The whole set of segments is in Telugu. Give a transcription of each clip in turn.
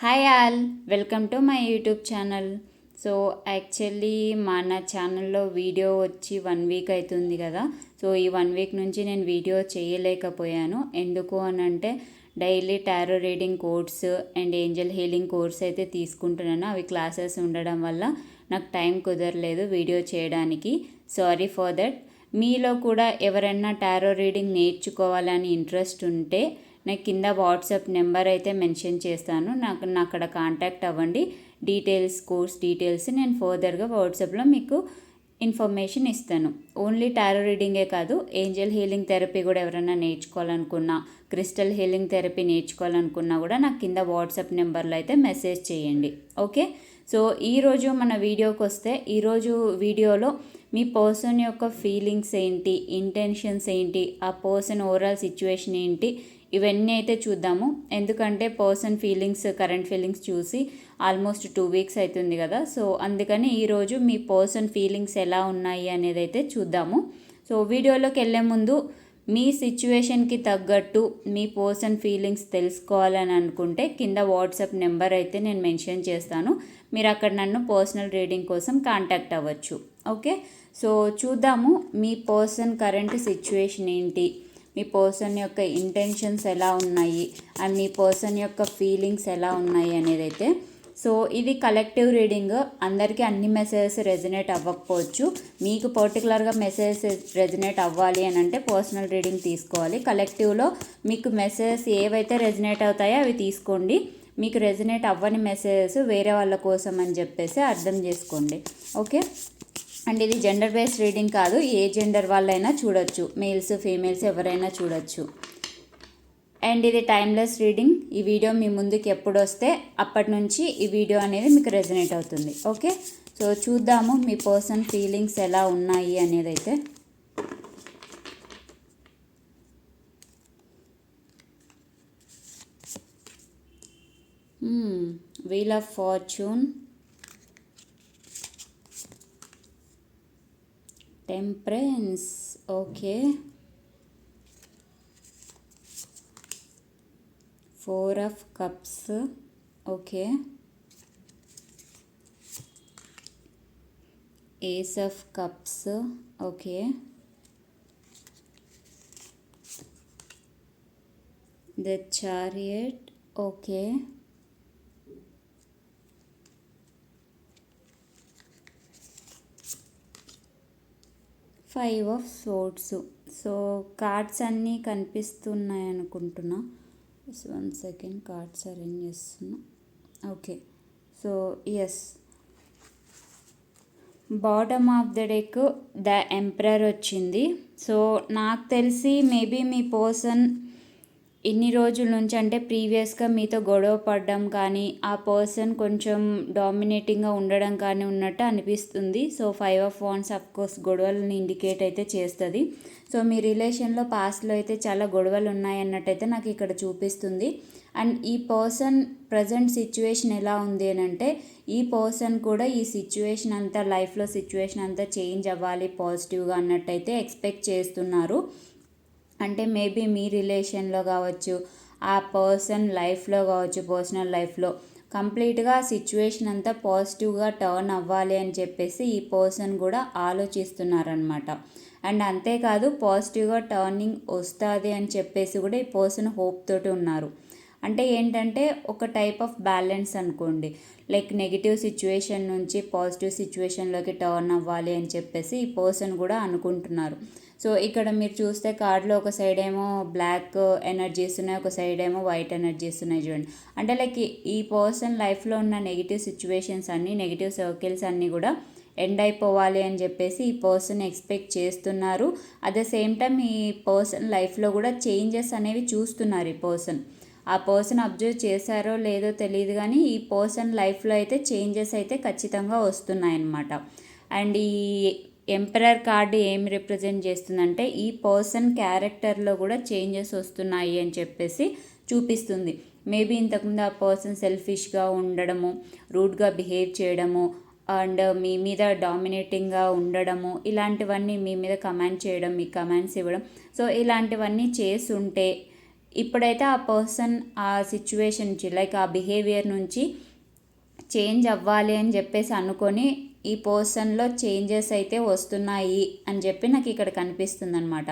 Hi all welcome to my YouTube channel so actually మన ఛానల్లో వీడియో వచ్చి వన్ వీక్ అవుతుంది కదా. సో ఈ వన్ వీక్ నుంచి నేను వీడియో చేయలేకపోయాను. ఎందుకు అని అంటే daily tarot reading course and angel healing course అయితే తీసుకుంటున్నాను. అవి క్లాసెస్ ఉండడం వల్ల నాకు టైం కుదరలేదు వీడియో చేయడానికి. సారీ ఫర్ దట్ మీలో కూడా ఎవరైనా టారో రీడింగ్ నేర్చుకోవాలని ఇంట్రెస్ట్ ఉంటే నేను కింద వాట్సాప్ నెంబర్ అయితే మెన్షన్ చేస్తాను. నాకు నా అక్కడ కాంటాక్ట్ అవ్వండి. డీటెయిల్స్ కోర్స్ డీటెయిల్స్ నేను ఫర్దర్గా వాట్సాప్లో మీకు ఇన్ఫర్మేషన్ ఇస్తాను. ఓన్లీ టారో రీడింగే కాదు ఏంజల్ హీలింగ్ థెరపీ కూడా ఎవరైనా నేర్చుకోవాలనుకున్నా క్రిస్టల్ హీలింగ్ థెరపీ నేర్చుకోవాలనుకున్నా కూడా నాకు కింద వాట్సాప్ నెంబర్లో అయితే మెసేజ్ చేయండి. ఓకే? సో ఈరోజు మన వీడియోకి వస్తే ఈరోజు వీడియోలో మీ పర్సన్ యొక్క ఫీలింగ్స్ ఏంటి ఇంటెన్షన్స్ ఏంటి ఆ పర్సన్ ఓవరాల్ సిచ్యువేషన్ ఏంటి ఇవన్నీ అయితే చూద్దాము. ఎందుకంటే పర్సన్ ఫీలింగ్స్ కరెంట్ ఫీలింగ్స్ చూసి ఆల్మోస్ట్ టూ వీక్స్ అవుతుంది కదా. సో అందుకని ఈరోజు మీ పర్సన్ ఫీలింగ్స్ ఎలా ఉన్నాయి అనేది అయితే చూద్దాము. సో వీడియోలోకి వెళ్ళే ముందు మీ సిచ్యువేషన్కి తగ్గట్టు మీ పర్సన్ ఫీలింగ్స్ తెలుసుకోవాలని అనుకుంటే కింద వాట్సాప్ నెంబర్ అయితే నేను మెన్షన్ చేస్తాను. మీరు అక్కడ నన్ను పర్సనల్ రీడింగ్ కోసం కాంటాక్ట్ అవ్వచ్చు. ఓకే సో చూద్దాము మీ పర్సన్ కరెంట్ సిచ్యువేషన్ ఏంటి? మీ పర్సన్ యొక్క ఇంటెన్షన్స్ ఎలా ఉన్నాయి అండ్ మీ పర్సన్ యొక్క ఫీలింగ్స్ ఎలా ఉన్నాయి అనేది అయితే సో ఇది కలెక్టివ్ రీడింగ్. అందరికీ అన్ని మెసేజెస్ రెజినేట్ అవ్వకపోవచ్చు. మీకు పర్టికులర్గా మెసేజెస్ రెజినేట్ అవ్వాలి అని అంటే పర్సనల్ రీడింగ్ తీసుకోవాలి. కలెక్టివ్లో మీకు మెసేజెస్ ఏవైతే రెజినేట్ అవుతాయో అవి తీసుకోండి. మీకు రెజినేట్ అవ్వని మెసేజెస్ వేరే వాళ్ళ కోసం అని చెప్పేసి అర్థం చేసుకోండి. ఓకే? అండ్ ఇది జెండర్ బేస్డ్ రీడింగ్ కాదు ఏ జెండర్ వాళ్ళైనా చూడొచ్చు. మేల్స్ ఫీమేల్స్ ఎవరైనా చూడొచ్చు. అండ్ ఇది టైమ్లెస్ రీడింగ్ ఈ వీడియో మీ ముందుకు ఎప్పుడు వస్తే అప్పటి నుంచి ఈ వీడియో అనేది మీకు రెజనేట్ అవుతుంది. ఓకే సో చూద్దాము మీ పర్సన్ ఫీలింగ్స్ ఎలా ఉన్నాయి అనేది అయితే wheel of fortune temperance okay. Four of cups okay. Ace of cups okay. The chariot okay. Five of swords so cards అన్నీ కనిపిస్తున్నాయి అనుకుంటున్నా. వన్ సెకండ్ కార్డ్స్ అరేంజ్ చేస్తున్నా. Okay. So as bottom of the deck the emperor వచ్చింది. సో నాకు తెలిసి మేబీ మీ పర్సన్ ఇన్ని రోజుల నుంచి అంటే ప్రీవియస్గా మీతో గొడవ పడడం కానీ ఆ పర్సన్ కొంచెం డామినేటింగ్గా ఉండడం కానీ ఉన్నట్టు అనిపిస్తుంది. So five of wands course గొడవలను ఇండికేట్ అయితే చేస్తుంది. సో మీ రిలేషన్లో పాస్ట్లో అయితే చాలా గొడవలు ఉన్నాయన్నట్టయితే నాకు ఇక్కడ చూపిస్తుంది. అండ్ ఈ పర్సన్ ప్రజెంట్ సిచ్యువేషన్ ఎలా ఉంది అని అంటే ఈ పర్సన్ కూడా ఈ సిచ్యువేషన్ అంతా లైఫ్లో సిచ్యువేషన్ అంతా చేంజ్ అవ్వాలి పాజిటివ్గా అన్నట్టయితే ఎక్స్పెక్ట్ చేస్తున్నారు. అంటే మేబీ మీ రిలేషన్లో కావచ్చు ఆ పర్సన్ లైఫ్లో కావచ్చు పర్సనల్ లైఫ్లో కంప్లీట్గా సిచ్యువేషన్ అంతా పాజిటివ్గా టర్న్ అవ్వాలి అని చెప్పేసి ఈ పర్సన్ కూడా ఆలోచిస్తున్నారనమాట అండ్ అంతేకాదు పాజిటివ్గా టర్నింగ్ వస్తుంది అని చెప్పేసి కూడా ఈ పర్సన్ హోప్ తోటి ఉన్నారు. అంటే ఏంటంటే ఒక టైప్ ఆఫ్ బ్యాలెన్స్ అనుకోండి. లైక్ నెగిటివ్ సిచ్యువేషన్ నుంచి పాజిటివ్ సిచ్యువేషన్లోకి టర్న్ అవ్వాలి అని చెప్పేసి ఈ పర్సన్ కూడా అనుకుంటున్నారు. సో ఇక్కడ మీరు చూస్తే కార్డ్లో ఒక సైడ్ ఏమో బ్లాక్ ఎనర్జీస్ ఉన్నాయి ఒక సైడ్ ఏమో వైట్ ఎనర్జీస్ ఉన్నాయి చూడండి. అంటే లైక్ ఈ పర్సన్ లైఫ్లో ఉన్న నెగిటివ్ సిచ్యువేషన్స్ అన్నీ నెగిటివ్ సర్కిల్స్ అన్నీ కూడా ఎండ్ అయిపోవాలి అని చెప్పేసి ఈ పర్సన్ ఎక్స్పెక్ట్ చేస్తున్నారు. అట్ ద సేమ్ టైం ఈ పర్సన్ లైఫ్లో కూడా చేంజెస్ అనేవి చూస్తున్నారు ఈ పర్సన్. ఆ పర్సన్ అబ్జర్వ్ చేశారో లేదో తెలియదు కానీ ఈ పర్సన్ లైఫ్లో అయితే చేంజెస్ అయితే ఖచ్చితంగా వస్తున్నాయన్నమాట. అండ్ ఈ ఎంపరర్ కార్డు ఏం రిప్రజెంట్ చేస్తుందంటే ఈ పర్సన్ క్యారెక్టర్లో కూడా చేంజెస్ వస్తున్నాయి అని చెప్పేసి చూపిస్తుంది. మేబీ ఇంతకుముందు ఆ పర్సన్ సెల్ఫిష్గా ఉండడము రూడ్గా బిహేవ్ చేయడము అండ్ మీ మీద డామినేటింగ్గా ఉండడము ఇలాంటివన్నీ మీ మీద కమాండ్ చేయడం మీ కమాండ్స్ ఇవ్వడం. సో ఇలాంటివన్నీ చేస్తుంటే ఇప్పుడైతే ఆ పర్సన్ ఆ సిచ్యువేషన్ నుంచి లైక్ ఆ బిహేవియర్ నుంచి చేంజ్ అవ్వాలి అని చెప్పేసి అనుకొని ఈ పర్సన్లో చేంజెస్ అయితే వస్తున్నాయి అని చెప్పి నాకు ఇక్కడ కనిపిస్తుంది అనమాట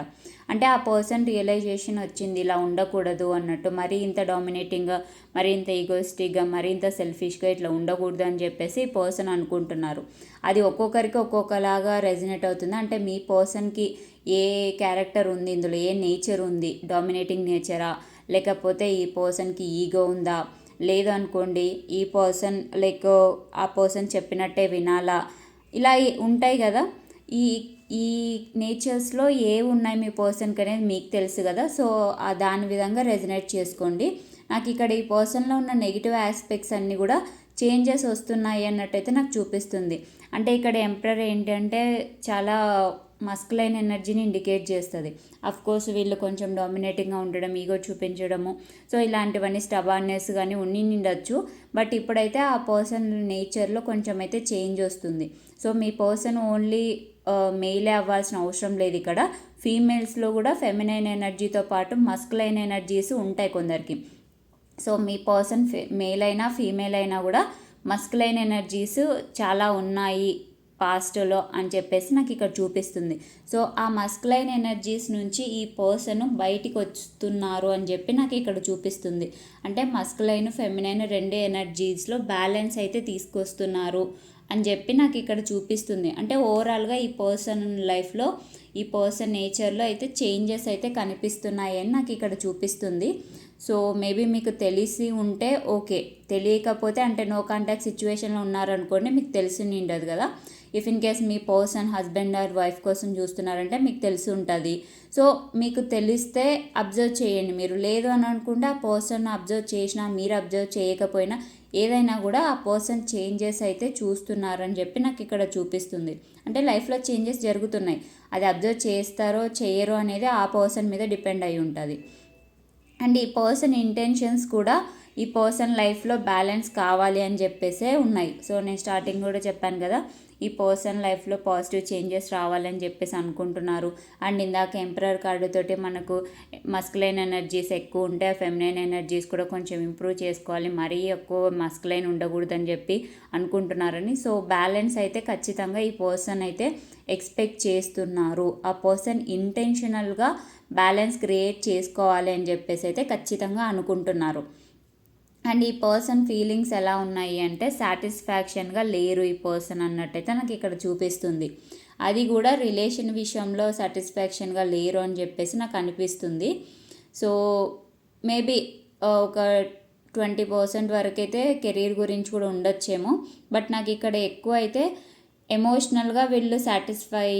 అంటే ఆ పర్సన్ రియలైజేషన్ వచ్చింది ఇలా ఉండకూడదు అన్నట్టు మరీ ఇంత డామినేటింగ్గా మరి ఇంత ఈగోస్టిక్గా మరి ఇంత సెల్ఫిష్గా ఇట్లా ఉండకూడదు అని చెప్పేసి ఈ పర్సన్ అనుకుంటున్నారు. అది ఒక్కొక్కరికి ఒక్కొక్కలాగా రెజినేట్ అవుతుంది. అంటే మీ పర్సన్కి ఏ క్యారెక్టర్ ఉంది ఇందులో ఏ నేచర్ ఉంది? డామినేటింగ్ నేచరా? లేకపోతే ఈ పర్సన్కి ఈగో ఉందా? లేదు అనుకోండి ఈ పర్సన్ లైక్ ఆ పర్సన్ చెప్పినట్టే వినాలా? ఇలా ఉంటాయి కదా. ఈ ఈ నేచర్స్లో ఏ ఉన్నాయి మీ పర్సన్కి అనేది మీకు తెలుసు కదా. సో దాని విధంగా రెజనేట్ చేసుకోండి. నాకు ఇక్కడ ఈ పర్సన్లో ఉన్న నెగిటివ్ ఆస్పెక్ట్స్ అన్నీ కూడా చేంజెస్ వస్తున్నాయి అన్నట్టయితే నాకు చూపిస్తుంది. అంటే ఇక్కడ ఎంప్రర్ ఏంటంటే చాలా మస్క్లైన్ ఎనర్జీని ఇండికేట్ చేస్తుంది. అఫ్ కోర్స్ వీళ్ళు కొంచెం డామినేటింగ్గా ఉండడం ఈగో చూపించడము. సో ఇలాంటివన్నీ స్టబార్నెస్ కానీ ఉండి నిండొచ్చు బట్ ఇప్పుడైతే ఆ పర్సన్ నేచర్లో కొంచెం అయితే చేంజ్ వస్తుంది. సో మీ పర్సన్ ఓన్లీ మెయిలే అవ్వాల్సిన అవసరం లేదు ఇక్కడ. ఫీమేల్స్లో కూడా ఫెమినైన్ ఎనర్జీతో పాటు మస్క్లైన్ ఎనర్జీస్ ఉంటాయి కొందరికి. సో మీ పర్సన్ మేల్ అయినా ఫీమేల్ అయినా కూడా మస్క్లైన్ ఎనర్జీస్ చాలా ఉన్నాయి. పాస్ట్లో అని చెప్పేసి నాకు ఇక్కడ చూపిస్తుంది. సో ఆ మస్క్లైన్ ఎనర్జీస్ నుంచి ఈ పర్సన్ బయటికి వస్తున్నారు అని చెప్పి నాకు ఇక్కడ చూపిస్తుంది. అంటే మస్క్లైన్ ఫెమినైన్ రెండు ఎనర్జీస్లో బ్యాలెన్స్ అయితే తీసుకొస్తున్నారు అని చెప్పి నాకు ఇక్కడ చూపిస్తుంది. అంటే ఓవరాల్గా ఈ పర్సన్ లైఫ్లో ఈ పర్సన్ నేచర్లో అయితే చేంజెస్ అయితే కనిపిస్తున్నాయి అని నాకు ఇక్కడ చూపిస్తుంది. సో మేబీ మీకు తెలిసి ఉంటే ఓకే తెలియకపోతే అంటే నో కాంటాక్ట్ సిచ్యువేషన్లో ఉన్నారనుకోండి మీకు తెలిసి ఉండదు కదా. ఇఫ్ ఇన్ కేస్ మీ పర్సన్ హస్బెండ్ ఆర్ వైఫ్ కోసం చూస్తున్నారంటే మీకు తెలిసి ఉంటుంది. సో మీకు తెలిస్తే అబ్జర్వ్ చేయండి. మీరు లేదు అని అనుకుంటే ఆ పర్సన్ అబ్జర్వ్ చేసినా మీరు అబ్జర్వ్ చేయకపోయినా ఏదైనా కూడా ఆ పర్సన్ చేంజెస్ అయితే చూస్తున్నారని చెప్పి నాకు ఇక్కడ చూపిస్తుంది. అంటే లైఫ్లో చేంజెస్ జరుగుతున్నాయి. అది అబ్జర్వ్ చేస్తారో చేయరో అనేది ఆ పర్సన్ మీద డిపెండ్ అయి ఉంటుంది. అండ్ ఈ పర్సన్ ఇంటెన్షన్స్ కూడా ఈ పర్సన్ లైఫ్లో బ్యాలెన్స్ కావాలి అని చెప్పేసే ఉన్నాయి. సో నేను స్టార్టింగ్ కూడా చెప్పాను కదా. ఈ పర్సన్ లైఫ్లో పాజిటివ్ చేంజెస్ రావాలని చెప్పేసి అనుకుంటున్నారు. అండ్ ఇందాక ఎంపరర్ కార్డుతోటి మనకు మస్క్లైన్ ఎనర్జీస్ ఎక్కువ ఉంటే ఫెమినైన్ ఎనర్జీస్ కూడా కొంచెం ఇంప్రూవ్ చేసుకోవాలి. మరీ ఎక్కువ మస్క్లైన్ ఉండకూడదని చెప్పి అనుకుంటున్నారని. సో బ్యాలెన్స్ అయితే ఖచ్చితంగా ఈ పర్సన్ అయితే ఎక్స్పెక్ట్ చేస్తున్నారు. ఆ పర్సన్ ఇంటెన్షనల్గా బ్యాలెన్స్ క్రియేట్ చేసుకోవాలి అని చెప్పేసి అయితే ఖచ్చితంగా అనుకుంటున్నారు. అండ్ ఈ పర్సన్ ఫీలింగ్స్ ఎలా ఉన్నాయి అంటే సాటిస్ఫాక్షన్గా లేరు ఈ పర్సన్ అన్నట్టయితే నాకు ఇక్కడ చూపిస్తుంది. అది కూడా రిలేషన్ విషయంలో సాటిస్ఫాక్షన్గా లేరు అని చెప్పేసి నాకు అనిపిస్తుంది. సో మేబీ ఒక ట్వంటీ పర్సెంట్ వరకు అయితే కెరీర్ గురించి కూడా ఉండొచ్చేమో. బట్ నాకు ఇక్కడ ఎక్కువ అయితే ఎమోషనల్గా వీళ్ళు సాటిస్ఫై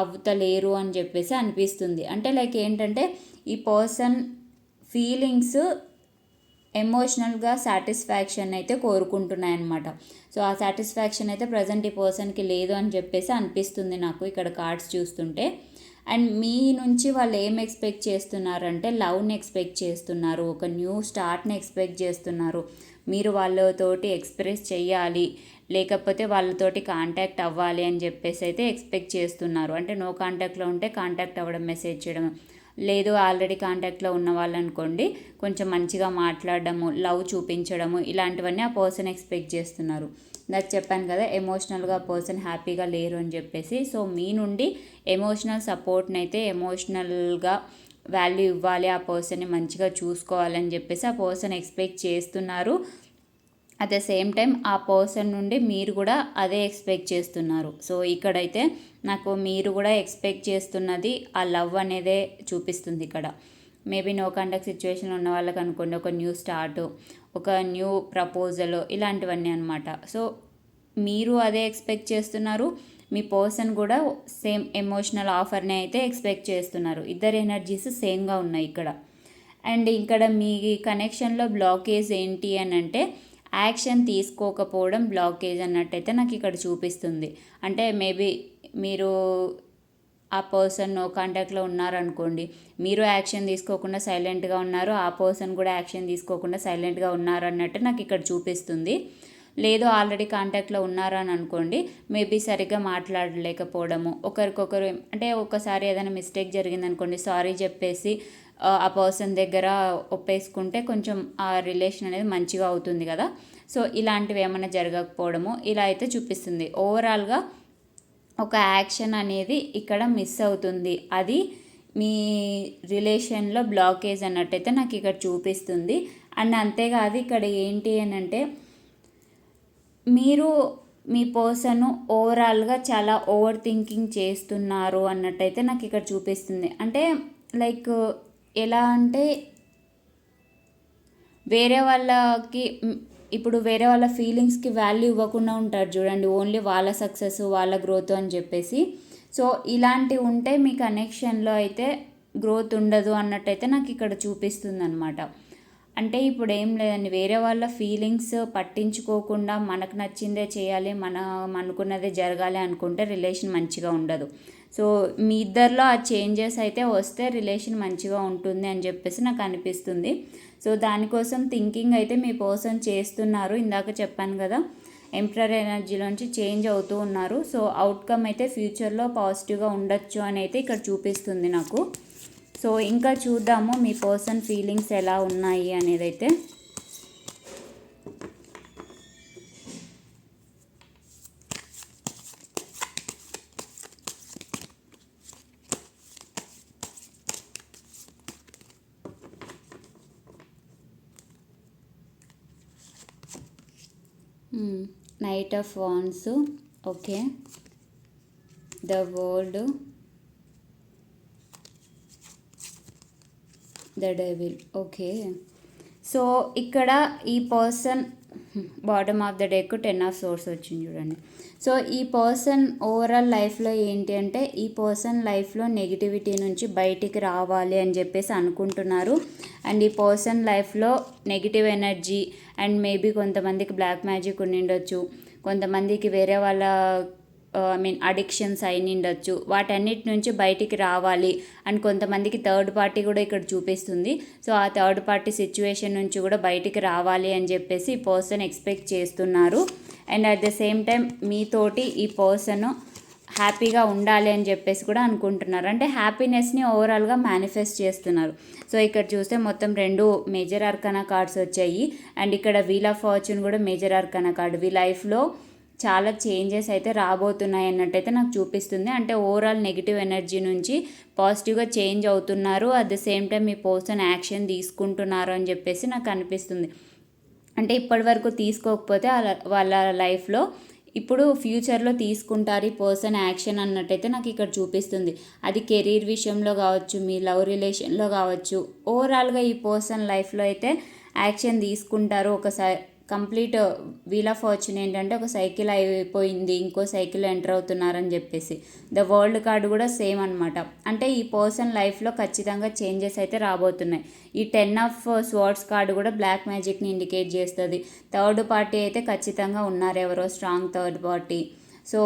అవుతలేరు అని చెప్పేసి అనిపిస్తుంది. అంటే లైక్ ఏంటంటే ఈ పర్సన్ ఫీలింగ్స్ ఎమోషనల్గా సాటిస్ఫాక్షన్ అయితే కోరుకుంటున్నాయి అనమాట సో ఆ సాటిస్ఫాక్షన్ అయితే ప్రజెంట్ ఈ పర్సన్కి లేదు అని చెప్పేసి అనిపిస్తుంది నాకు ఇక్కడ కార్డ్స్ చూస్తుంటే. అండ్ మీ నుంచి వాళ్ళు ఏం ఎక్స్పెక్ట్ చేస్తున్నారంటే లవ్ని ఎక్స్పెక్ట్ చేస్తున్నారు ఒక న్యూ స్టార్ట్ని ఎక్స్పెక్ట్ చేస్తున్నారు. మీరు వాళ్ళతోటి ఎక్స్ప్రెస్ చేయాలి లేకపోతే వాళ్ళతోటి కాంటాక్ట్ అవ్వాలి అని చెప్పేసి అయితే ఎక్స్పెక్ట్ చేస్తున్నారు. అంటే నో కాంటాక్ట్లో ఉంటే కాంటాక్ట్ అవ్వడం మెసేజ్ చేయడం లేదు ఆల్రెడీ కాంటాక్ట్లో ఉన్న వాళ్ళు అనుకోండి కొంచెం మంచిగా మాట్లాడడము లవ్ చూపించడము ఇలాంటివన్నీ ఆ పర్సన్ ఎక్స్పెక్ట్ చేస్తున్నారు. నాకు చెప్పాను కదా ఎమోషనల్గా పర్సన్ హ్యాపీగా లేరు అని చెప్పేసి సో మీ నుండి ఎమోషనల్ సపోర్ట్ని అయితే ఎమోషనల్గా వాల్యూ ఇవ్వాలి ఆ పర్సన్ని మంచిగా చూసుకోవాలని చెప్పేసి ఆ పర్సన్ ఎక్స్పెక్ట్ చేస్తున్నారు. అట్ ద సేమ్ టైం ఆ పర్సన్ నుండి మీరు కూడా అదే ఎక్స్పెక్ట్ చేస్తున్నారు. సో ఇక్కడైతే నాకు మీరు కూడా ఎక్స్పెక్ట్ చేస్తున్నది ఆ లవ్ అనేదే చూపిస్తుంది ఇక్కడ. మేబీ నో కాంటాక్ట్ సిచ్యువేషన్ ఉన్న వాళ్ళకి అనుకోండి ఒక న్యూ స్టార్ట్ ఒక న్యూ ప్రపోజల్ ఇలాంటివన్నీ అనమాట సో మీరు అదే ఎక్స్పెక్ట్ చేస్తున్నారు మీ పర్సన్ కూడా సేమ్ ఎమోషనల్ ఆఫర్ని అయితే ఎక్స్పెక్ట్ చేస్తున్నారు. ఇద్దరు ఎనర్జీస్ సేమ్గా ఉన్నాయి ఇక్కడ. అండ్ ఇక్కడ మీ కనెక్షన్లో బ్లాకేజ్ ఏంటి అని అంటే యాక్షన్ తీసుకోకపోవడం బ్లాకేజ్ అన్నట్టయితే నాకు ఇక్కడ చూపిస్తుంది. అంటే మేబీ మీరు ఆ పర్సన్ నో కాంటాక్ట్లో ఉన్నారనుకోండి మీరు యాక్షన్ తీసుకోకుండా సైలెంట్గా ఉన్నారు ఆ పర్సన్ కూడా యాక్షన్ తీసుకోకుండా సైలెంట్గా ఉన్నారు అన్నట్టు నాకు ఇక్కడ చూపిస్తుంది. లేదు ఆల్రెడీ కాంటాక్ట్లో ఉన్నారని అనుకోండి మేబీ సరిగ్గా మాట్లాడలేకపోవడము ఒకరికొకరు అంటే ఒకసారి ఏదైనా మిస్టేక్ జరిగిందనుకోండి సారీ చెప్పేసి ఆ, పర్సన్ దగ్గర ఒప్పేసుకుంటే కొంచెం ఆ రిలేషన్ అనేది మంచిగా అవుతుంది కదా. సో ఇలాంటివి ఏమైనా జరగకపోవడము ఇలా అయితే చూపిస్తుంది. ఓవరాల్గా ఒక యాక్షన్ అనేది ఇక్కడ మిస్ అవుతుంది. అది మీ రిలేషన్లో బ్లాకేజ్ అన్నట్టయితే నాకు ఇక్కడ చూపిస్తుంది. అండ్ అంతేకాదు ఇక్కడ ఏంటి అని అంటే మీరు మీ పర్సన్ ఓవరాల్గా చాలా ఓవర్ థింకింగ్ చేస్తున్నారు అన్నట్టయితే నాకు ఇక్కడ చూపిస్తుంది. అంటే లైక్ ఎలా అంటే వేరే వాళ్ళకి ఇప్పుడు వేరే వాళ్ళ ఫీలింగ్స్కి వాల్యూ ఇవ్వకుండా ఉంటారు చూడండి ఓన్లీ వాళ్ళ సక్సెస్ వాళ్ళ గ్రోత్ అని చెప్పేసి. సో ఇలాంటివి ఉంటే మీ కనెక్షన్లో అయితే గ్రోత్ ఉండదు అన్నట్టయితే నాకు ఇక్కడ చూపిస్తుంది అనమాట అంటే ఇప్పుడు ఏం లేదండి వేరే వాళ్ళ ఫీలింగ్స్ పట్టించుకోకుండా మనకు నచ్చిందే చేయాలి మనం అనుకున్నదే జరగాలి అనుకుంటే రిలేషన్ మంచిగా ఉండదు. సో మీ ఇద్దరిలో ఆ చేంజెస్ అయితే వస్తే రిలేషన్ మంచిగా ఉంటుంది అని చెప్పేసి నాకు అనిపిస్తుంది. సో దానికోసం థింకింగ్ అయితే మీ పర్సన్ చేస్తున్నారు. ఇందాక చెప్పాను కదా ఎంప్రర్ ఎనర్జీలోంచి చేంజ్ అవుతూ ఉన్నారు. సో అవుట్కమ్ అయితే ఫ్యూచర్లో పాజిటివ్గా ఉండొచ్చు అని అయితే ఇక్కడ చూపిస్తుంది నాకు. సో ఇంకా చూద్దాము మీ పర్సన్ ఫీలింగ్స్ ఎలా ఉన్నాయి అనేది అయితే. Knight of wands okay the world the devil okay so ఇక్కడ ఈ person bottom of the deck ten of swords వచ్చింది చూడండి. సో ఈ పర్సన్ ఓవరాల్ లైఫ్లో ఏంటి అంటే ఈ పర్సన్ లైఫ్లో నెగిటివిటీ నుంచి బయటికి రావాలి అని చెప్పేసి అనుకుంటున్నారు. అండ్ ఈ పర్సన్ లైఫ్లో నెగిటివ్ ఎనర్జీ అండ్ మేబీ కొంతమందికి బ్లాక్ మ్యాజిక్ ఉండిండొచ్చు. కొంతమందికి వేరే వాళ్ళ ఐ మీన్ అడిక్షన్స్ అయినిండొచ్చు. వాటన్నిటి నుంచి బయటికి రావాలి. అండ్ కొంతమందికి థర్డ్ పార్టీ కూడా ఇక్కడ చూపిస్తుంది. సో ఆ థర్డ్ పార్టీ సిచ్యువేషన్ నుంచి కూడా బయటికి రావాలి అని చెప్పేసి ఈ పర్సన్ ఎక్స్పెక్ట్ చేస్తున్నారు. And at the same time మీతోటి ఈ పర్సన్ హ్యాపీగా ఉండాలి అని చెప్పేసి కూడా అనుకుంటున్నారు. అంటే హ్యాపీనెస్ని ఓవరాల్గా మేనిఫెస్ట్ చేస్తున్నారు. సో ఇక్కడ చూస్తే మొత్తం రెండు మేజర్ ఆర్కనా కార్డ్స్ వచ్చాయి. అండ్ ఇక్కడ వీల్ ఆఫ్ ఫార్చ్యూన్ కూడా మేజర్ ఆర్కనా కార్డు వీ లైఫ్లో చాలా చేంజెస్ అయితే రాబోతున్నాయి అన్నట్టయితే నాకు చూపిస్తుంది. అంటే ఓవరాల్ నెగిటివ్ ఎనర్జీ నుంచి పాజిటివ్గా చేంజ్ అవుతున్నారు. అట్ ద సేమ్ టైం మీ పర్సన్ యాక్షన్ తీసుకుంటున్నారు అని చెప్పేసి నాకు అనిపిస్తుంది. అంటే ఇప్పటి వరకు తీసుకోకపోతే వాళ్ళ- వాళ్ళ లైఫ్లో ఇప్పుడు ఫ్యూచర్లో తీసుకుంటారు ఈ పర్సన్ యాక్షన్ అన్నట్టయితే నాకు ఇక్కడ చూపిస్తుంది. అది కెరీర్ విషయంలో కావచ్చు మీ లవ్ రిలేషన్లో కావచ్చు ఓవరాల్గా ఈ పర్సన్ లైఫ్లో అయితే యాక్షన్ తీసుకుంటారు ఒకసారి. కంప్లీట్ వీల్ ఆఫ్ ఫార్చ్యూన్ ఏంటంటే ఒక సైకిల్ అయిపోయింది ఇంకో సైకిల్ ఎంటర్ అవుతున్నారని చెప్పేసి. ద వరల్డ్ కార్డు కూడా సేమ్ అనమాట అంటే ఈ పర్సన్ లైఫ్లో ఖచ్చితంగా చేంజెస్ అయితే రాబోతున్నాయి. ఈ టెన్ ఆఫ్ స్వార్డ్స్ కార్డు కూడా బ్లాక్ మ్యాజిక్ని ఇండికేట్ చేస్తుంది. థర్డ్ పార్టీ అయితే ఖచ్చితంగా ఉన్నారు ఎవరో స్ట్రాంగ్ థర్డ్ పార్టీ. సో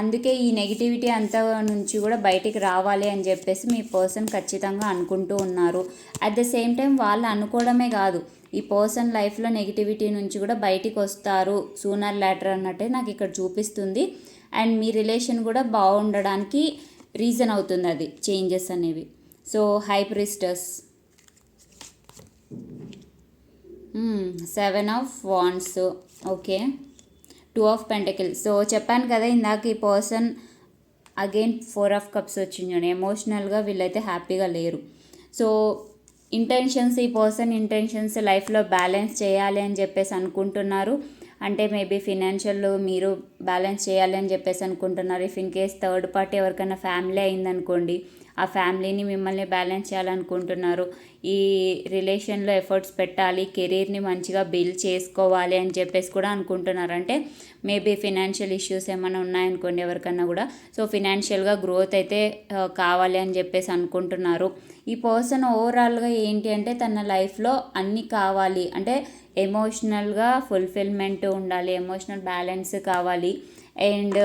అందుకే ఈ నెగిటివిటీ అంతా నుంచి కూడా బయటికి రావాలి అని చెప్పేసి మీ పర్సన్ ఖచ్చితంగా అనుకుంటూ ఉన్నారు. అట్ ద సేమ్ టైం వాళ్ళు అనుకోవడమే కాదు ఈ పర్సన్ లైఫ్లో నెగిటివిటీ నుంచి కూడా బయటికి వస్తారు. సూనర్ లేటర్ అన్నట్టే నాకు ఇక్కడ చూపిస్తుంది. అండ్ మీ రిలేషన్ కూడా బాగుండడానికి రీజన్ అవుతుంది అది చేంజెస్ అనేవి. So high priestess seven of wands okay. Two of pentacle. So చెప్పాను కదా ఇందాక ఈ person again four of cups వచ్చింది ఎమోషనల్గా వీళ్ళైతే హ్యాపీగా లేరు. సో ఇంటెన్షన్స్ ఈ పర్సన్ ఇంటెన్షన్స్ లైఫ్లో బ్యాలెన్స్ చేయాలి అని చెప్పేసి అనుకుంటున్నారు. అంటే మేబీ ఫినాన్షియల్ మీరు బ్యాలెన్స్ చేయాలి అని చెప్పేసి అనుకుంటున్నారు. If in case third party ఎవరికైనా ఫ్యామిలీ అయిందనుకోండి ఆ ఫ్యామిలీని మిమ్మల్ని బ్యాలెన్స్ చేయాలనుకుంటున్నారు. ఈ రిలేషన్లో ఎఫర్ట్స్ పెట్టాలి కెరీర్ని మంచిగా బిల్డ్ చేసుకోవాలి అని చెప్పేసి కూడా అనుకుంటున్నారు. అంటే మేబీ ఫినాన్షియల్ ఇష్యూస్ ఏమైనా ఉన్నాయనుకోండి ఎవరికన్నా కూడా. సో ఫినాన్షియల్గా గ్రోత్ అయితే కావాలి అని చెప్పేసి అనుకుంటున్నారు. ఈ పర్సన్ ఓవరాల్గా ఏంటి అంటే తన లైఫ్లో అన్నీ కావాలి. అంటే ఎమోషనల్గా ఫుల్ఫిల్మెంట్ ఉండాలి ఎమోషనల్ బ్యాలెన్స్ కావాలి. అండ్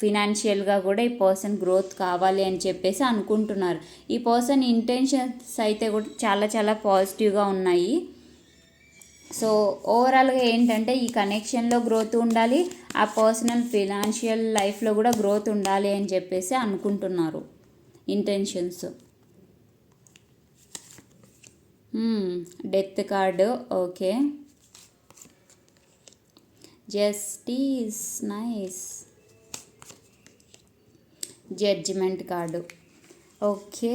ఫినాన్షియల్గా కూడా ఈ పర్సన్ గ్రోత్ కావాలి అని చెప్పేసి అనుకుంటున్నారు. ఈ పర్సన్ ఇంటెన్షన్స్ అయితే కూడా చాలా చాలా పాజిటివ్గా ఉన్నాయి. సో ఓవరాల్గా ఏంటంటే ఈ కనెక్షన్లో గ్రోత్ ఉండాలి ఆ పర్సనల్ ఫినాన్షియల్ లైఫ్లో కూడా గ్రోత్ ఉండాలి అని చెప్పేసి అనుకుంటున్నారు. Intentions death card okay justice nice judgement card. Okay.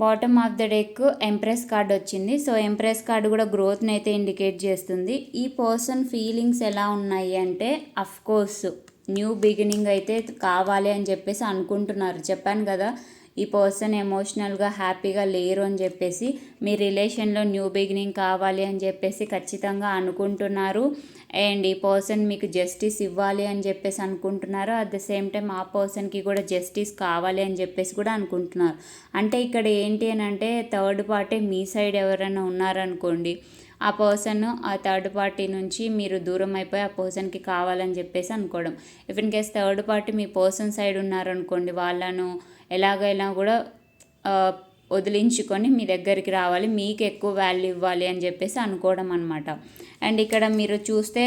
Bottom of the deck empress card వచ్చింది. సో ఎంప్రెస్ కార్డు కూడా గ్రోత్ని అయితే ఇండికేట్ చేస్తుంది. ఈ పర్సన్ ఫీలింగ్స్ ఎలా ఉన్నాయి అంటే అఫ్కోర్స్ న్యూ బిగినింగ్ అయితే కావాలి అని చెప్పేసి అనుకుంటున్నారు. చెప్పాను కదా ఈ పర్సన్ ఎమోషనల్గా హ్యాపీగా లేరు అని చెప్పేసి మీ రిలేషన్లో న్యూ బిగినింగ్ కావాలి అని చెప్పేసి ఖచ్చితంగా అనుకుంటున్నారు. అండ్ ఈ పర్సన్ మీకు జస్టిస్ ఇవ్వాలి అని చెప్పేసి అనుకుంటున్నారు అట్ ద సేమ్ టైం ఆ పర్సన్కి కూడా జస్టిస్ కావాలి అని చెప్పేసి కూడా అనుకుంటున్నారు. అంటే ఇక్కడ ఏంటి అని అంటే థర్డ్ పార్టీ మీ సైడ్ ఎవరైనా ఉన్నారనుకోండి ఆ పర్సన్ ఆ థర్డ్ పార్టీ నుంచి మీరు దూరం అయిపోయి ఆ పర్సన్కి కావాలని చెప్పేసి అనుకోవడం. If in case third party me person side ఉన్నారనుకోండి వాళ్ళను ఎలాగైనా కూడా వదిలించుకొని మీ దగ్గరికి రావాలి మీకు ఎక్కువ వాల్యూ ఇవ్వాలి అని చెప్పేసి అనుకోవడం అనమాట అండ్ ఇక్కడ మీరు చూస్తే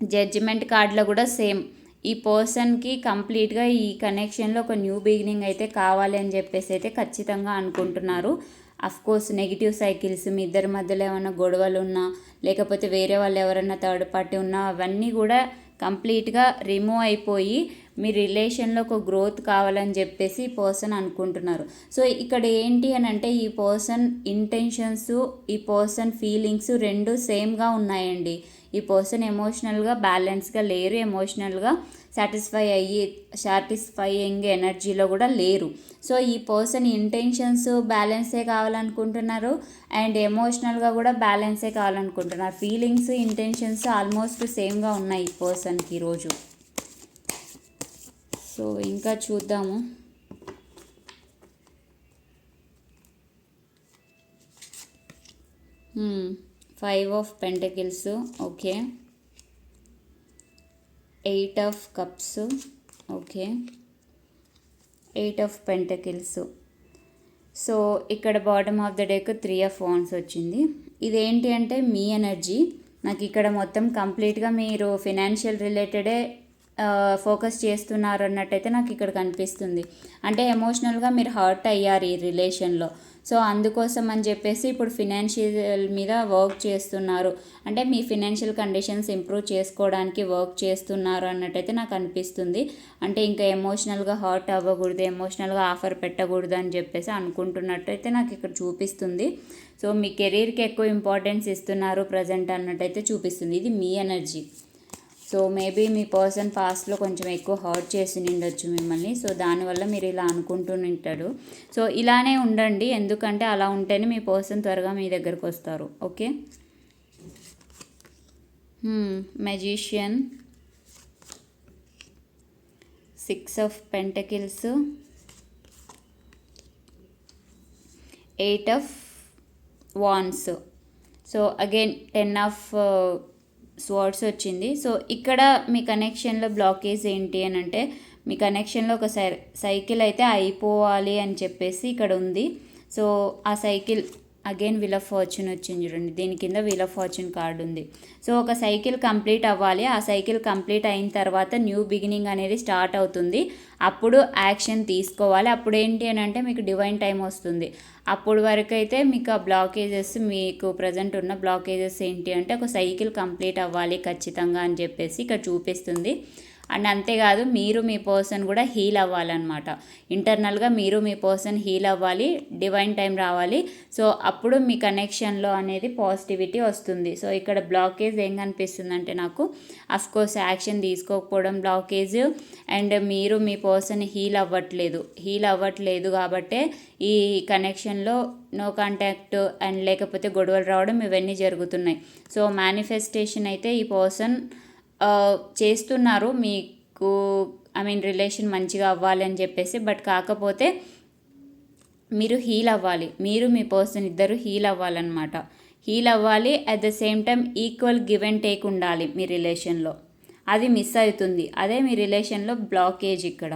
జడ్జిమెంట్ కార్డులో కూడా సేమ్ ఈ పర్సన్కి కంప్లీట్గా ఈ కనెక్షన్లో ఒక న్యూ బిగినింగ్ అయితే కావాలి అని చెప్పేసి అయితే ఖచ్చితంగా అనుకుంటున్నారు. కోర్స్ నెగిటివ్ సైకిల్స్ మీ ఇద్దరి మధ్యలో ఏమైనా గొడవలు ఉన్నా లేకపోతే వేరే వాళ్ళు ఎవరైనా థర్డ్ పార్టీ ఉన్నా అవన్నీ కూడా కంప్లీట్గా రిమూవ్ అయిపోయి మీ రిలేషన్లో ఒక గ్రోత్ కావాలని చెప్పేసి ఈ పర్సన్ అనుకుంటున్నారు. సో ఇక్కడ ఏంటి అని అంటే ఈ పర్సన్ ఇంటెన్షన్స్ ఈ పర్సన్ ఫీలింగ్స్ రెండు సేమ్గా ఉన్నాయండి. ఈ పర్సన్ ఎమోషనల్గా బ్యాలెన్స్గా లేరు ఎమోషనల్గా సాటిస్ఫై అయ్యి సాటిస్ఫైయింగ్ ఎనర్జీలో కూడా లేరు. సో ఈ పర్సన్ ఇంటెన్షన్స్ బ్యాలెన్సే కావాలనుకుంటున్నారు అండ్ ఎమోషనల్గా కూడా బ్యాలెన్సే కావాలనుకుంటున్నారు. ఫీలింగ్స్ ఇంటెన్షన్స్ ఆల్మోస్ట్ సేమ్గా ఉన్నాయి ఈ పర్సన్కి ఈరోజు సో ఇంకా చూద్దాము. Five of pentacles okay eight of cups okay eight of pentacles so ఇక్కడ bottom of the deck three of wands వచ్చింది. ఇదేంటి అంటే మీ ఎనర్జీ నాకు ఇక్కడ మొత్తం కంప్లీట్గా మీరు ఫినాన్షియల్ రిలేటెడే ఫోకస్ చేస్తున్నారు అన్నట్టయితే నాకు ఇక్కడ కనిపిస్తుంది. అంటే ఎమోషనల్గా మీరు హర్ట్ అయ్యారు ఈ రిలేషన్లో. సో అందుకోసం అని చెప్పేసి ఇప్పుడు ఫినాన్షియల్ మీద వర్క్ చేస్తున్నారు. అంటే మీ ఫినాన్షియల్ కండిషన్స్ ఇంప్రూవ్ చేసుకోవడానికి వర్క్ చేస్తున్నారు అన్నట్టయితే నాకు అనిపిస్తుంది. అంటే ఇంకా ఎమోషనల్గా హర్ట్ అవ్వకూడదు ఎమోషనల్గా ఆఫర్ పెట్టకూడదు అని చెప్పేసి అనుకుంటున్నట్టయితే నాకు ఇక్కడ చూపిస్తుంది. సో మీ కెరీర్కి ఎక్కువ ఇంపార్టెన్స్ ఇస్తున్నారు ప్రజెంట్ అన్నట్టయితే చూపిస్తుంది. ఇది మీ ఎనర్జీ. సో మేబీ మీ పర్సన్ పాస్ట్లో కొంచెం ఎక్కువ హర్ట్ చేసి ఉండొచ్చు మిమ్మల్ని. సో దానివల్ల మీరు ఇలా అనుకుంటూ ఉంటాడు సో ఇలానే ఉండండి. ఎందుకంటే అలా ఉంటేనే మీ పర్సన్ త్వరగా మీ దగ్గరకు వస్తారు. Okay magician six of pentacles eight of wands so again ten of swords వచ్చింది. సో ఇక్కడ మీ కనెక్షన్లో బ్లాకేజ్ ఏంటి అని అంటే మీ కనెక్షన్లో ఒక సై సైకిల్ అయితే అయిపోవాలి అని చెప్పేసి ఇక్కడ ఉంది. సో ఆ cycle again wheel of fortune వచ్చింది చూడండి. దీని కింద వీల్ ఆఫ్ ఫార్చ్యూన్ కార్డు ఉంది. సో ఒక సైకిల్ కంప్లీట్ అవ్వాలి. ఆ సైకిల్ కంప్లీట్ అయిన తర్వాత న్యూ బిగినింగ్ అనేది స్టార్ట్ అవుతుంది. అప్పుడు యాక్షన్ తీసుకోవాలి. అప్పుడు ఏంటి అని అంటే మీకు డివైన్ టైం వస్తుంది. అప్పుడు వరకు అయితే మీకు ఆ బ్లాకేజెస్ మీకు ప్రజెంట్ ఉన్న బ్లాకేజెస్ ఏంటి అంటే ఒక సైకిల్ కంప్లీట్ అవ్వాలి ఖచ్చితంగా అని చెప్పేసి ఇక్కడ చూపిస్తుంది. అండ్ అంతేకాదు మీరు మీ పర్సన్ కూడా హీల్ అవ్వాలన్నమాట. ఇంటర్నల్గా మీరు మీ పర్సన్ హీల్ అవ్వాలి డివైన్ టైం రావాలి. సో అప్పుడు మీ కనెక్షన్లో అనేది పాజిటివిటీ వస్తుంది. సో ఇక్కడ బ్లాకేజ్ ఏం కనిపిస్తుందంటే నాకు కోర్స్ యాక్షన్ తీసుకోకపోవడం బ్లాకేజ్. అండ్ మీరు మీ పర్సన్ హీల్ అవ్వట్లేదు. హీల్ అవ్వట్లేదు కాబట్టే ఈ కనెక్షన్లో నో కాంటాక్ట్ అండ్ లేకపోతే గొడవలు రావడం ఇవన్నీ జరుగుతున్నాయి. సో మేనిఫెస్టేషన్ అయితే ఈ పర్సన్ చేస్తున్నారు. మీకు ఐ మీన్ రిలేషన్ మంచిగా అవ్వాలి అని చెప్పేసి బట్ కాకపోతే మీరు హీల్ అవ్వాలి. మీరు మీ పర్సన్ ఇద్దరు హీల్ అవ్వాలన్నమాట. హీల్ అవ్వాలి. At the same time equal give and take ఉండాలి మీ రిలేషన్లో అది మిస్ అవుతుంది. అదే మీ రిలేషన్లో బ్లాకేజ్ ఇక్కడ.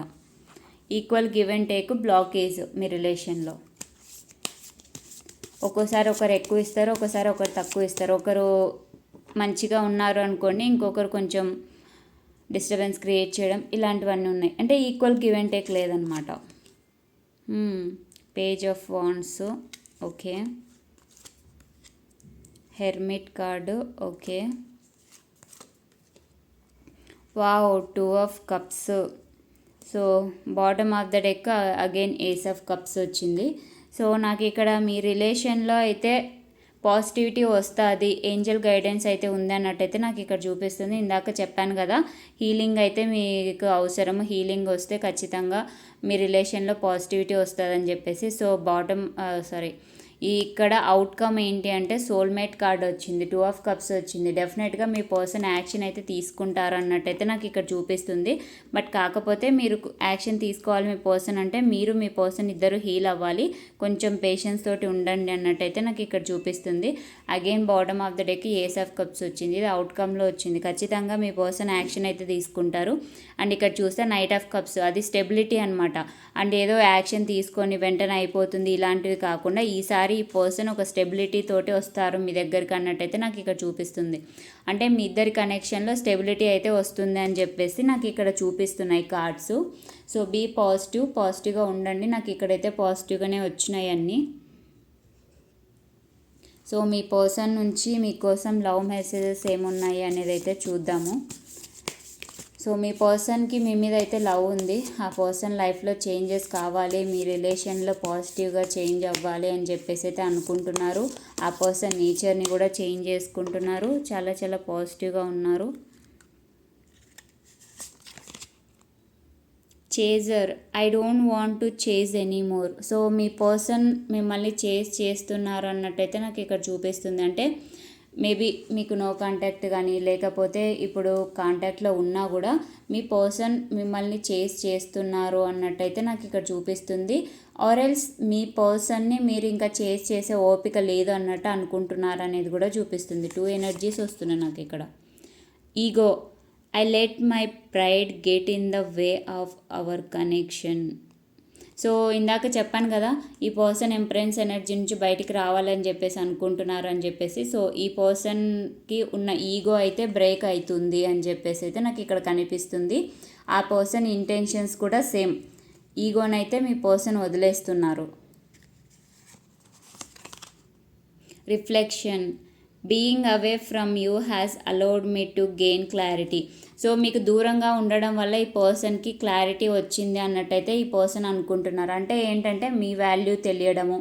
Equal give and take blockage మీ రిలేషన్లో ఒక్కోసారి ఒకరు ఎక్కువ ఇస్తారు ఒకసారి ఒకరు తక్కువ ఇస్తారు. ఒకరు మంచిగా ఉన్నారు అనుకోండి ఇంకొకరు కొంచెం డిస్టర్బెన్స్ క్రియేట్ చేయడం ఇలాంటివన్నీ ఉన్నాయి. అంటే ఈక్వల్ గివ్ అండ్ టేక్ లేదనమాట. Page of wands okay hermit card okay wow two of cups so bottom of the deck again ace of cups వచ్చింది. సో నాకు ఇక్కడ మీ రిలేషన్లో అయితే పాజిటివిటీ వస్తుంది ఏంజల్ గైడెన్స్ అయితే ఉందన్నట్టయితే నాకు ఇక్కడ చూపిస్తుంది. ఇందాక చెప్పాను కదా హీలింగ్ అయితే మీకు అవసరం హీలింగ్ వస్తే ఖచ్చితంగా మీ రిలేషన్లో పాజిటివిటీ వస్తుందని చెప్పేసి సో బాటమ్ సారీ ఇక్కడ అవుట్కమ్ ఏంటి అంటే సోల్మేట్ కార్డ్ వచ్చింది టూ ఆఫ్ కప్స్ వచ్చింది. డెఫినెట్గా మీ పర్సన్ యాక్షన్ అయితే తీసుకుంటారు అన్నట్టయితే నాకు ఇక్కడ చూపిస్తుంది. బట్ కాకపోతే మీరు యాక్షన్ తీసుకోవాలి మీ పర్సన్ అంటే మీరు మీ పర్సన్ ఇద్దరు హీల్ అవ్వాలి. కొంచెం పేషెన్స్ తోటి ఉండండి అన్నట్టయితే నాకు ఇక్కడ చూపిస్తుంది. అగైన్ బాటమ్ ఆఫ్ ద డేకి ఏస్ ఆఫ్ కప్స్ వచ్చింది. ఇది అవుట్కమ్లో వచ్చింది. ఖచ్చితంగా మీ పర్సన్ యాక్షన్ అయితే తీసుకుంటారు. అండ్ ఇక్కడ చూస్తే నైట్ ఆఫ్ కప్స్ అది స్టెబిలిటీ అనమాట అండ్ ఏదో యాక్షన్ తీసుకొని వెంటనే అయిపోతుంది ఇలాంటివి కాకుండా ఈసారి ఈ పర్సన్ ఒక స్టెబిలిటీ తోటి వస్తారు మీ దగ్గరికి అన్నట్టయితే నాకు ఇక్కడ చూపిస్తుంది. అంటే మీ ఇద్దరి కనెక్షన్లో స్టెబిలిటీ అయితే వస్తుంది అని చెప్పేసి నాకు ఇక్కడ చూపిస్తున్నాయి కార్డ్స్ సో బీ పాజిటివ్ పాజిటివ్గా ఉండండి. నాకు ఇక్కడైతే పాజిటివ్గానే వచ్చినాయి అన్నీ. సో మీ పర్సన్ నుంచి మీకోసం లవ్ మెసేజెస్ ఏమున్నాయి అనేది అయితే చూద్దాము. సో మీ పర్సన్కి మీ మీద అయితే లవ్ ఉంది. ఆ పర్సన్ లైఫ్లో చేంజెస్ కావాలి మీ రిలేషన్లో పాజిటివ్గా చేంజ్ అవ్వాలి అని చెప్పేసి అయితే అనుకుంటున్నారు. ఆ పర్సన్ నేచర్ని కూడా చేంజ్ చేసుకుంటున్నారు. చాలా చాలా పాజిటివ్గా ఉన్నారు. Chaser I don't want to chase anymore so me person మిమ్మల్ని చేజ్ చేస్తున్నారు అన్నట్టయితే నాకు ఇక్కడ చూపిస్తుంది. అంటే మేబీ మీకు నో కాంటాక్ట్ కానీ లేకపోతే ఇప్పుడు కాంటాక్ట్లో ఉన్నా కూడా మీ పర్సన్ మిమ్మల్ని చేస్ చేస్తున్నారు అన్నట్టయితే నాకు ఇక్కడ చూపిస్తుంది. ఆర్ఎల్స్ మీ పర్సన్ని మీరు ఇంకా చేస్ చేసే ఓపిక లేదు అన్నట్టు అనుకుంటున్నారు అనేది కూడా చూపిస్తుంది. టూ ఎనర్జీస్ వస్తున్నాయి నాకు ఇక్కడ. Ego I let my pride get in the way of our connection so ఇందాక చెప్పాను కదా ఈ పర్సన్ ఎంప్రెన్స్ ఎనర్జీ నుంచి బయటికి రావాలని చెప్పేసి అనుకుంటున్నారు అని చెప్పేసి సో ఈ పర్సన్కి ఉన్న ఈగో అయితే బ్రేక్ అవుతుంది అని చెప్పేసి అయితే నాకు ఇక్కడ కనిపిస్తుంది. ఆ పర్సన్ ఇంటెన్షన్స్ కూడా సేమ్. ఈగోనైతే మీ పర్సన్ వదిలేస్తున్నారు. Reflection. Being away from you has allowed me to gain clarity. So మీకు దూరంగా ఉండడం వల్ల ఈ పర్సన్కి క్లారిటీ వచ్చింది అన్నట్టయితే ఈ పర్సన్ అనుకుంటున్నారు. అంటే ఏంటంటే మీ వాల్యూ తెలియడము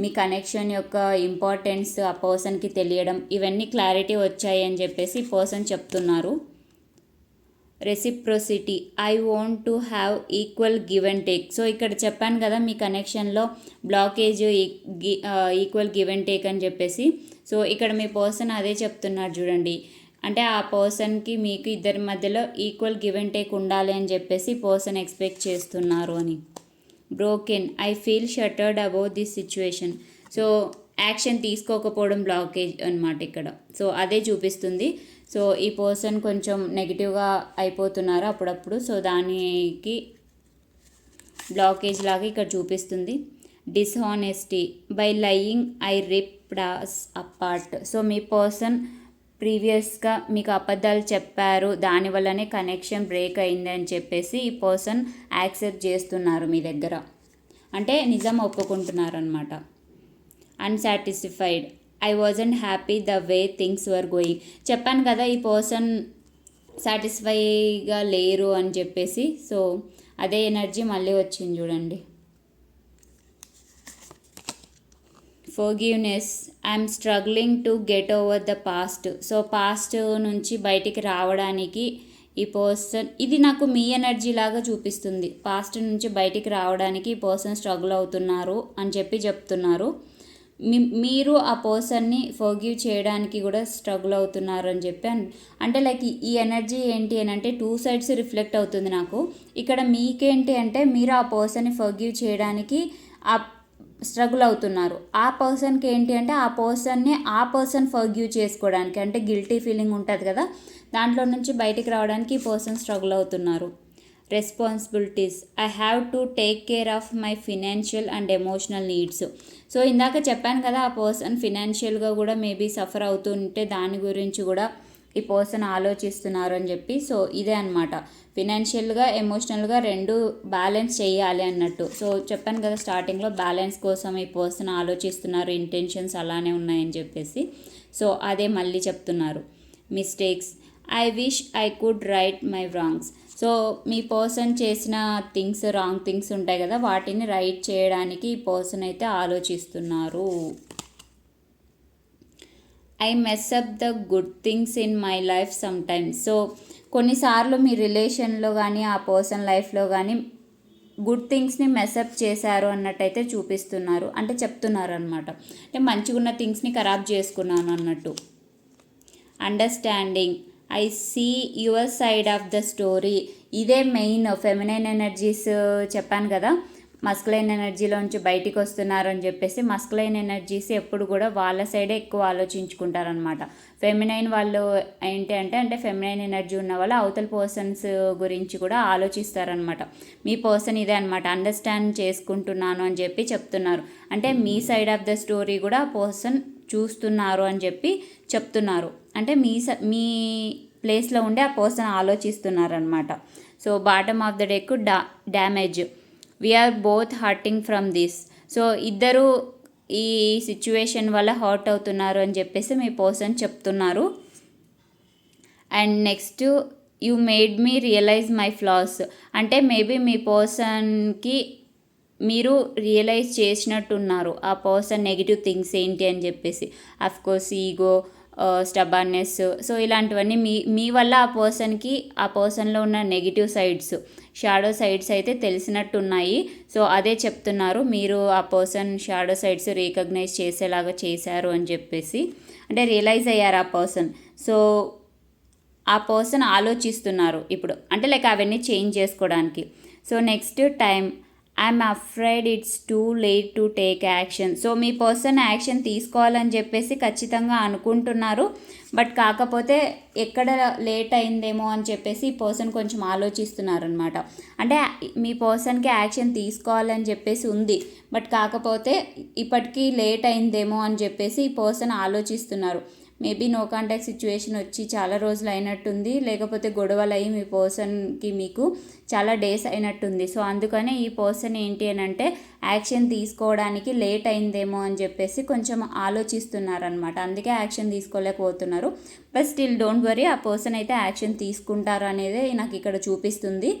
మీ కనెక్షన్ యొక్క ఇంపార్టెన్స్ ఆ పర్సన్కి తెలియడం ఇవన్నీ క్లారిటీ వచ్చాయి అని చెప్పేసి ఈ పర్సన్ చెప్తున్నారు. Reciprocity. I want to have equal give and take. So ఇక్కడ చెప్పాను కదా మీ కనెక్షన్లో blockage equal give and take అని చెప్పేసి. సో ఇక్కడ మీ పర్సన్ అదే చెప్తున్నారు చూడండి. అంటే ఆ పర్సన్కి మీకు ఇద్దరి మధ్యలో ఈక్వల్ గివ్ అండ్ టేక్ ఉండాలి అని చెప్పేసి పర్సన్ ఎక్స్పెక్ట్ చేస్తున్నారు అని. Broken. I feel shattered about this situation. So action తీసుకోకపోవడం బ్లాకేజ్ అనమాట ఇక్కడ. సో అదే చూపిస్తుంది. సో ఈ పర్సన్ కొంచెం నెగిటివ్గా అయిపోతున్నారు అప్పుడప్పుడు. సో దానికి బ్లాకేజ్ లాగా ఇక్కడ చూపిస్తుంది. Dishonesty. By lying I ripped us apart. So me person ప్రీవియస్గా మీకు అబద్ధాలు చెప్పారు దానివల్లనే కనెక్షన్ బ్రేక్ అయింది అని చెప్పేసి ఈ పర్సన్ యాక్సెప్ట్ చేస్తున్నారు మీ దగ్గర. అంటే నిజం ఒప్పుకుంటున్నారు అనమాట unsatisfied I wasn't happy the way things were going చెప్పాను కదా ఈ పర్సన్ సాటిస్ఫైగా లేరు అని చెప్పేసి సో అదే ఎనర్జీ మళ్ళీ వచ్చింది చూడండి. Forgiveness I'm struggling to get over the past so past నుంచి బయటికి రావడానికి ఈ పర్సన్ ఇది నాకు మీ ఎనర్జీ లాగా చూపిస్తుంది. పాస్ట్ నుంచి బయటికి రావడానికి ఈ పర్సన్ స్ట్రగుల్ అవుతున్నారు అని చెప్పి చెప్తున్నారు. మీ మీరు ఆ పర్సన్ని ఫోగివ్ చేయడానికి కూడా స్ట్రగుల్ అవుతున్నారు అని చెప్పి అంటే లైక్ ఈ ఎనర్జీ ఏంటి అని అంటే టూ సైడ్స్ రిఫ్లెక్ట్ అవుతుంది నాకు. ఇక్కడ మీకేంటి అంటే మీరు ఆ పర్సన్ని ఫోగివ్ చేయడానికి ఆ స్ట్రగుల్ అవుతున్నారు. ఆ పర్సన్కి ఏంటి అంటే ఆ పర్సన్ని ఆ పర్సన్ ఫర్గ్యూ చేసుకోవడానికి అంటే గిల్టీ ఫీలింగ్ ఉంటుంది కదా దాంట్లో నుంచి బయటికి రావడానికి ఈ పర్సన్ స్ట్రగుల్ అవుతున్నారు. Responsibilities I have to take care of my financial and emotional needs so ఇందాక చెప్పాను కదా ఆ పర్సన్ ఫినాన్షియల్గా కూడా మేబీ సఫర్ అవుతుంటే దాని గురించి కూడా ఈ పర్సన్ ఆలోచిస్తున్నారు అని చెప్పి సో ఇదే అనమాట ఫినాన్షియల్గా ఎమోషనల్గా రెండు బ్యాలెన్స్ చేయాలి అన్నట్టు. సో చెప్పాను కదా స్టార్టింగ్లో బ్యాలెన్స్ కోసం ఈ పర్సన్ ఆలోచిస్తున్నారు ఇంటెన్షన్స్ అలానే ఉన్నాయని చెప్పేసి. సో అదే మళ్ళీ చెప్తున్నారు. Mistakes I wish I could right my wrongs so me person చేసిన థింగ్స్ రాంగ్ థింగ్స్ ఉంటాయి కదా వాటిని రైట్ చేయడానికి ఈ పర్సన్ అయితే ఆలోచిస్తున్నారు. I mess up the good things in my life sometimes so కొన్నిసార్లు మీ రిలేషన్లో కానీ ఆ పర్సన్ లైఫ్లో కానీ గుడ్ థింగ్స్ని మెసప్ చేశారు అన్నట్టయితే చూపిస్తున్నారు. అంటే చెప్తున్నారు అనమాట అంటే మంచిగా ఉన్న థింగ్స్ని ఖరాబ్ చేసుకున్నాను అన్నట్టు. Understanding I see your side of the story ఇదే మెయిన్ ఫెమినైన్ ఎనర్జీస్ చెప్పాను కదా. మస్కులైన్ ఎనర్జీలోంచి బయటికి వస్తున్నారు అని చెప్పేసి మస్కులైన్ ఎనర్జీస్ ఎప్పుడు కూడా వాళ్ళ సైడే ఎక్కువ ఆలోచించుకుంటారనమాట ఫెమినైన్ వాళ్ళు ఏంటి అంటే అంటే ఫెమినైన్ ఎనర్జీ ఉన్న వాళ్ళు అవతల పర్సన్స్ గురించి కూడా ఆలోచిస్తారనమాట మీ పర్సన్ ఇదే అనమాట అండర్స్టాండ్ చేసుకుంటున్నాను అని చెప్పి చెప్తున్నారు. అంటే మీ సైడ్ ఆఫ్ ద స్టోరీ కూడా పర్సన్ చూస్తున్నారు అని చెప్పి చెప్తున్నారు. అంటే మీ స మీ ప్లేస్లో ఉండే ఆ person ఆలోచిస్తున్నారనమాట so bottom of the deck the damage we are both hurting from this so ఇద్దరు ఈ సిచ్యువేషన్ వల్ల హర్ట్ అవుతున్నారు అని చెప్పేసి మీ పర్సన్ చెప్తున్నారు. And next you made me realize my flaws అంటే మేబీ మీ పర్సన్కి మీరు రియలైజ్ చేసినట్టున్నారు ఆ పర్సన్ నెగిటివ్ థింగ్స్ ఏంటి అని చెప్పేసి. కోర్స్ ఈగో స్టబార్నెస్ సో ఇలాంటివన్నీ మీ మీ వల్ల ఆ పర్సన్కి ఆ పర్సన్లో ఉన్న నెగిటివ్ సైడ్స్ షాడో సైడ్స్ అయితే తెలిసినట్టున్నాయి. సో అదే చెప్తున్నారు. మీరు ఆ పర్సన్ షాడో సైడ్స్ రికగ్నైజ్ చేసేలాగా చేశారు అని చెప్పేసి. అంటే రియలైజ్ అయ్యారు ఆ పర్సన్. సో ఆ పర్సన్ ఆలోచిస్తున్నారు ఇప్పుడు. అంటే లైక్ అవన్నీ చేంజ్ చేసుకోవడానికి. So next time I'm afraid it's too late to take action so me person action తీసుకోవాలని చెప్పేసి ఖచ్చితంగా అనుకుంటున్నారు. బట్ కాకపోతే ఎక్కడ లేట్ అయిందేమో అని చెప్పేసి ఈ పర్సన్ కొంచెం ఆలోచిస్తున్నారు అనమాట అంటే మీ పర్సన్కి యాక్షన్ తీసుకోవాలని చెప్పేసి ఉంది. బట్ కాకపోతే ఇప్పటికీ లేట్ అయిందేమో అని చెప్పేసి ఈ పర్సన్ ఆలోచిస్తున్నారు. మేబీ నో కాంటాక్ట్ సిచ్యువేషన్ వచ్చి చాలా రోజులు అయినట్టుంది లేకపోతే గొడవలు అయ్యి మీ పర్సన్కి మీకు చాలా డేస్ అయినట్టుంది. సో అందుకనే ఈ పర్సన్ ఏంటి అని అంటే యాక్షన్ తీసుకోవడానికి లేట్ అయిందేమో అని చెప్పేసి కొంచెం ఆలోచిస్తున్నారనమాట అందుకే యాక్షన్ తీసుకోలేకపోతున్నారు. బట్ స్టిల్ డోంట్ వరీ ఆ పర్సన్ అయితే యాక్షన్ తీసుకుంటారు అనేది నాకు ఇక్కడ చూపిస్తుంది.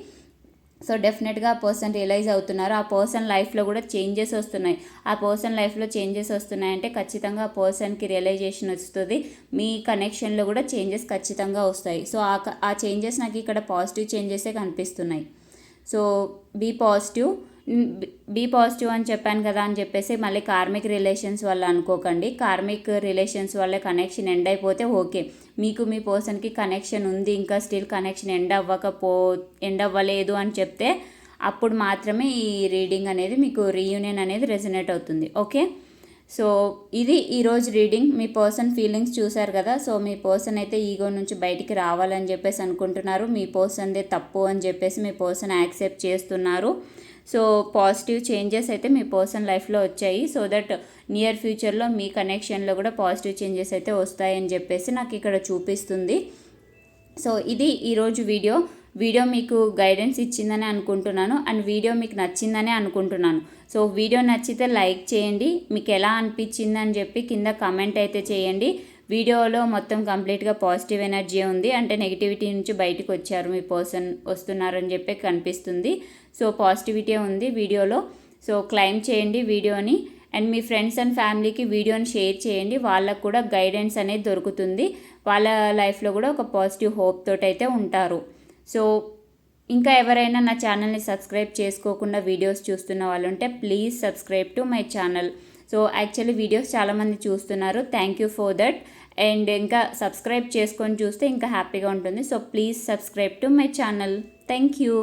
సో డెఫినెట్గా ఆ పర్సన్ రియలైజ్ అవుతున్నారు. ఆ పర్సన్ లైఫ్లో కూడా చేంజెస్ వస్తున్నాయి. ఆ పర్సన్ లైఫ్లో చేంజెస్ వస్తున్నాయంటే ఖచ్చితంగా ఆ పర్సన్కి రియలైజేషన్ వస్తుంది. మీ కనెక్షన్లో కూడా చేంజెస్ ఖచ్చితంగా వస్తాయి. సో ఆ ఆ చేంజెస్ నాకు ఇక్కడ పాజిటివ్ చేంజెసే కనిపిస్తున్నాయి. So be positive. Be positive అని చెప్పాను కదా అని చెప్పేసి మళ్ళీ కార్మిక్ రిలేషన్స్ వల్ల అనుకోకండి. కార్మిక్ రిలేషన్స్ వల్ల కనెక్షన్ ఎండ్ అయిపోతే ఓకే. మీకు మీ పర్సన్కి కనెక్షన్ ఉంది ఇంకా స్టిల్ కనెక్షన్ ఎండ్ అవ్వకపో ఎండ్ అవ్వలేదు అని చెప్తే అప్పుడు మాత్రమే ఈ రీడింగ్ అనేది మీకు రీయూనియన్ అనేది రెజనేట్ అవుతుంది. ఓకే? సో ఇది ఈరోజు రీడింగ్. మీ పర్సన్ ఫీలింగ్స్ చూశారు కదా సో మీ పర్సన్ అయితే ఈగో నుంచి బయటికి రావాలని చెప్పేసి అనుకుంటున్నారు. మీ పర్సన్దే తప్పు అని చెప్పేసి మీ పర్సన్ యాక్సెప్ట్ చేస్తున్నారు. సో పాజిటివ్ చేంజెస్ అయితే మీ పర్సన్ లైఫ్లో వచ్చాయి. సో దట్ నియర్ ఫ్యూచర్లో మీ కనెక్షన్లో కూడా పాజిటివ్ చేంజెస్ అయితే వస్తాయని చెప్పేసి నాకు ఇక్కడ చూపిస్తుంది. సో ఇది ఈరోజు వీడియో. వీడియో మీకు గైడెన్స్ ఇచ్చిందని అనుకుంటున్నాను. అండ్ వీడియో మీకు నచ్చిందని అనుకుంటున్నాను. సో వీడియో నచ్చితే లైక్ చేయండి. మీకు ఎలా అనిపించింది అని చెప్పి కింద కమెంట్ అయితే చేయండి. వీడియోలో మొత్తం కంప్లీట్గా పాజిటివ్ ఎనర్జీ ఉంది. అంటే నెగిటివిటీ నుంచి బయటకు వచ్చారు మీ పర్సన్ వస్తున్నారని చెప్పి కనిపిస్తుంది. సో పాజిటివిటీ ఉంది వీడియోలో. సో క్లైమ్ చేయండి వీడియోని. అండ్ మీ ఫ్రెండ్స్ అండ్ ఫ్యామిలీకి వీడియోని షేర్ చేయండి. వాళ్ళకు కూడా గైడెన్స్ అనేది దొరుకుతుంది. వాళ్ళ లైఫ్లో కూడా ఒక పాజిటివ్ హోప్ అయితే ఉంటారు. సో ఇంకా ఎవరైనా నా ఛానల్ని సబ్స్క్రైబ్ చేసుకోకుండా వీడియోస్ చూస్తున్న వాళ్ళు ఉంటే please subscribe to my channel. So actually videos చాలామంది చూస్తున్నారు. Thank you for that. And ఇంకా సబ్స్క్రైబ్ చేసుకొని చూస్తే ఇంకా హ్యాపీగా ఉంటుంది. So please subscribe to my channel. Thank you.